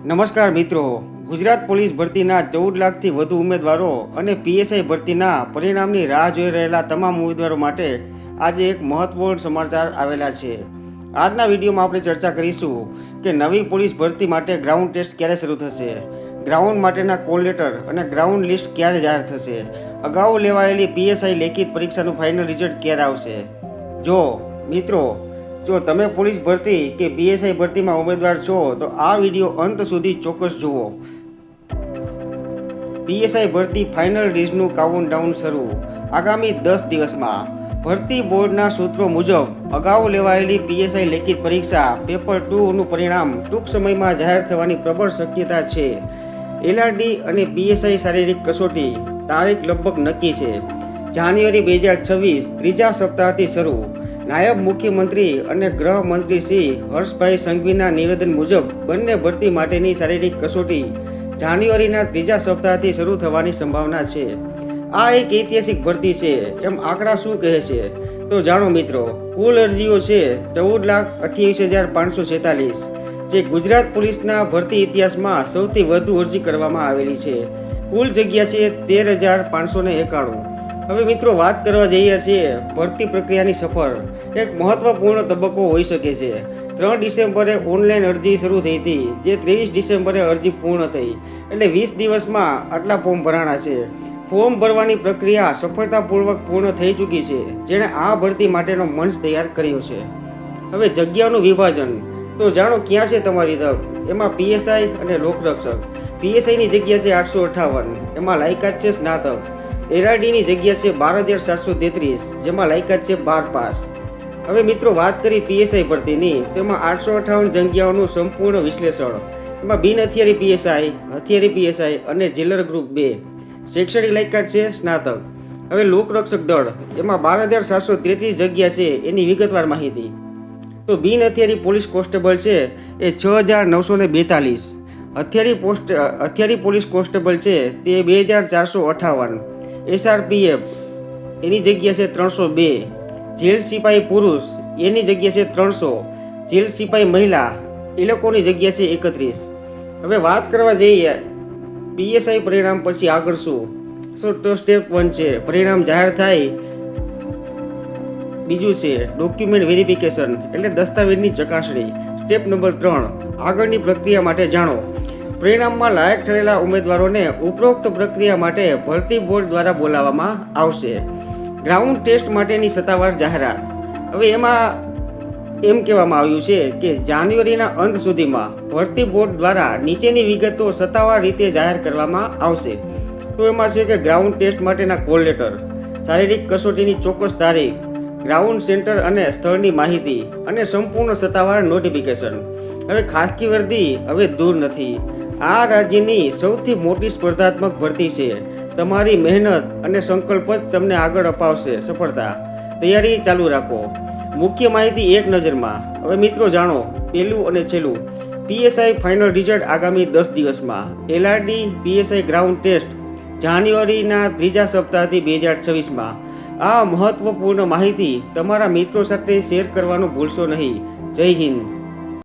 નમસ્કાર મિત્રો. ગુજરાત પોલીસ ભરતીના ચૌદ લાખથી વધુ ઉમેદવારો અને પીએસઆઈ ભરતીના પરિણામની રાહ જોઈ રહેલા તમામ ઉમેદવારો માટે આજે એક મહત્વપૂર્ણ સમાચાર આવેલા છે. આજના વિડીયોમાં આપણે ચર્ચા કરીશું કે નવી પોલીસ ભરતી માટે ગ્રાઉન્ડ ટેસ્ટ ક્યારે શરૂ થશે? ગ્રાઉન્ડ માટેના કોલ લેટર અને ગ્રાઉન્ડ લિસ્ટ ક્યારે જાહેર થશે? અગાઉ લેવાયેલી પીએસઆઈ લેખિત પરીક્ષાનું ફાઇનલ રિઝલ્ટ ક્યારે આવશે? જો મિત્રો જો તમે પોલીસ ભરતી કે પીએસઆઈ ભરતીમાં ઉમેદવાર છો, તો આ વીડિયો અંત સુધી ચોક્કસ જુઓ. પીએસઆઈ ભરતી ફાઇનલ રીઝનું કાઉન્ટડાઉન શરૂ. આગામી દસ દિવસમાં ભરતી બોર્ડના સૂત્રો મુજબ અગાઉ લેવાયેલી પીએસઆઈ લેખિત પરીક્ષા પેપર ટુનું પરિણામ ટૂંક સમયમાં જાહેર થવાની પ્રબળ શક્યતા છે. એલઆરડી અને પીએસઆઈ શારીરિક કસોટી તારીખ લગભગ નક્કી છે. જાન્યુઆરી બે હજાર છવ્વીસ, ત્રીજા સપ્તાહથી શરૂ. નાયબ મુખ્યમંત્રી અને ગૃહમંત્રી શ્રી હર્ષભાઈ સંઘવીના નિવેદન મુજબ બંને ભરતી માટેની શારીરિક કસોટી જાન્યુઆરીના ત્રીજા સપ્તાહથી શરૂ થવાની સંભાવના છે. આ એક ઐતિહાસિક ભરતી છે. એમ આંકડા શું કહે છે? તો જાણો મિત્રો, કુલ અરજીઓ છે ચૌદ લાખ અઠ્યાવીસ હજાર પાંચસો છેતાલીસ, જે ગુજરાત પોલીસના ભરતી ઇતિહાસમાં સૌથી વધુ અરજી કરવામાં આવેલી છે. કુલ જગ્યા છે તેર હજાર પાંચસો ને એકાણું. હવે મિત્રો વાત કરવા જઈએ છીએ ભરતી પ્રક્રિયાની સફર એક મહત્વપૂર્ણ તબક્કો હોઈ શકે છે. ત્રણ ડિસેમ્બરે ઓનલાઈન અરજી શરૂ થઈ હતી, જે ત્રેવીસ ડિસેમ્બરે અરજી પૂર્ણ થઈ. એટલે વીસ દિવસમાં આટલા ફોર્મ ભરાણા છે. ફોર્મ ભરવાની પ્રક્રિયા સફળતાપૂર્વક પૂર્ણ થઈ ચૂકી છે, જેણે આ ભરતી માટેનો મંચ તૈયાર કર્યો છે. હવે જગ્યાનું વિભાજન. તો જાણો ક્યાં છે તમારી તક? એમાં પીએસઆઈ અને લોકરક્ષક. પીએસઆઈની જગ્યા છે આઠસો અઠાવન. એમાં લાયકાત છે સ્નાતક. એરઆરડીની જગ્યા છે બાર હજાર સાતસો તેત્રીસ, જેમાં લાયકાત છે બાર પાસ. હવે મિત્રો વાત કરી પીએસઆઈ ભરતીની તેમાં આઠસો અઠાવન જગ્યાઓનું સંપૂર્ણ વિશ્લેષણ. એમાં બિન હથિયારી પીએસઆઈ હથિયારી પીએસઆઈ અને જેલર ગ્રુપ બે. શૈક્ષણિક લાયકાત છે સ્નાતક. હવે લોકરક્ષક દળ. એમાં બાર હજાર સાતસો તેત્રીસ જગ્યા છે એની વિગતવાર માહિતી. તો બિન હથિયારી પોલીસ કોન્સ્ટેબલ છે એ છ હજાર નવસો ને બેતાલીસ. હથિયારી પોસ્ટ, હથિયારી પોલીસ કોન્સ્ટેબલ છે તે બે હજાર ચારસો અઠાવન. એસઆરપીએફ એની જગ્યા છે ત્રણસો બે. જેલ સિપાહી પુરુષ, એની જગ્યા છે ત્રણસો. જેલ સિપાહી મહિલા, એ લોકોની જગ્યા છે એકત્રીસ. હવે વાત કરવા જઈએ, પીએસઆઈ પરિણામ પછી આગળ શું? શું તો સ્ટેપ વન છે, પરિણામ જાહેર થાય. બીજું છે ડોક્યુમેન્ટ વેરિફિકેશન એટલે દસ્તાવેજની ચકાસણી. સ્ટેપ નંબર ત્રણ, આગળની પ્રક્રિયા માટે જાણો. પરિણામમાં લાયક ઠરેલા ઉમેદવારોને ઉપરોક્ત પ્રક્રિયા માટે ભરતી બોર્ડ દ્વારા બોલાવવામાં આવશે. ગ્રાઉન્ડ ટેસ્ટ માટેની સત્તાવાર જાહેરાત. હવે એમાં એમ કહેવામાં આવ્યું છે કે જાન્યુઆરીના અંત સુધીમાં ભરતી બોર્ડ દ્વારા નીચેની વિગતો સત્તાવાર રીતે જાહેર કરવામાં આવશે. તો એમાં છે કે ગ્રાઉન્ડ ટેસ્ટ માટેના કોલ લેટર, શારીરિક કસોટીની ચોક્કસ તારીખ ગ્રાઉન્ડ સેન્ટર અને સ્થળની માહિતી અને સંપૂર્ણ સત્તાવાર નોટિફિકેશન હવે ખાસકી વર્દી હવે દૂર નથી. આ રાજ્યની સૌથી મોટી સ્પર્ધાત્મક ભરતી છે. તમારી મહેનત અને સંકલ્પ જ તમને આગળ અપાવશે. સફળતા. તૈયારી ચાલુ રાખો. મુખ્ય માહિતી એક નજરમાં. હવે મિત્રો જાણો પહેલું અને છેલ્લું. પીએસઆઈ ફાઇનલ રિઝલ્ટ આગામી દસ દિવસમાં. એલઆરડી પીએસઆઈ ગ્રાઉન્ડ ટેસ્ટ જાન્યુઆરીના ત્રીજા સપ્તાહથી બે હજાર છવ્વીસમાં. આ મહત્વપૂર્ણ માહિતી તમારા મિત્રો સાથે શેર કરવાનું ભૂલશો નહીં. જય હિન્દ.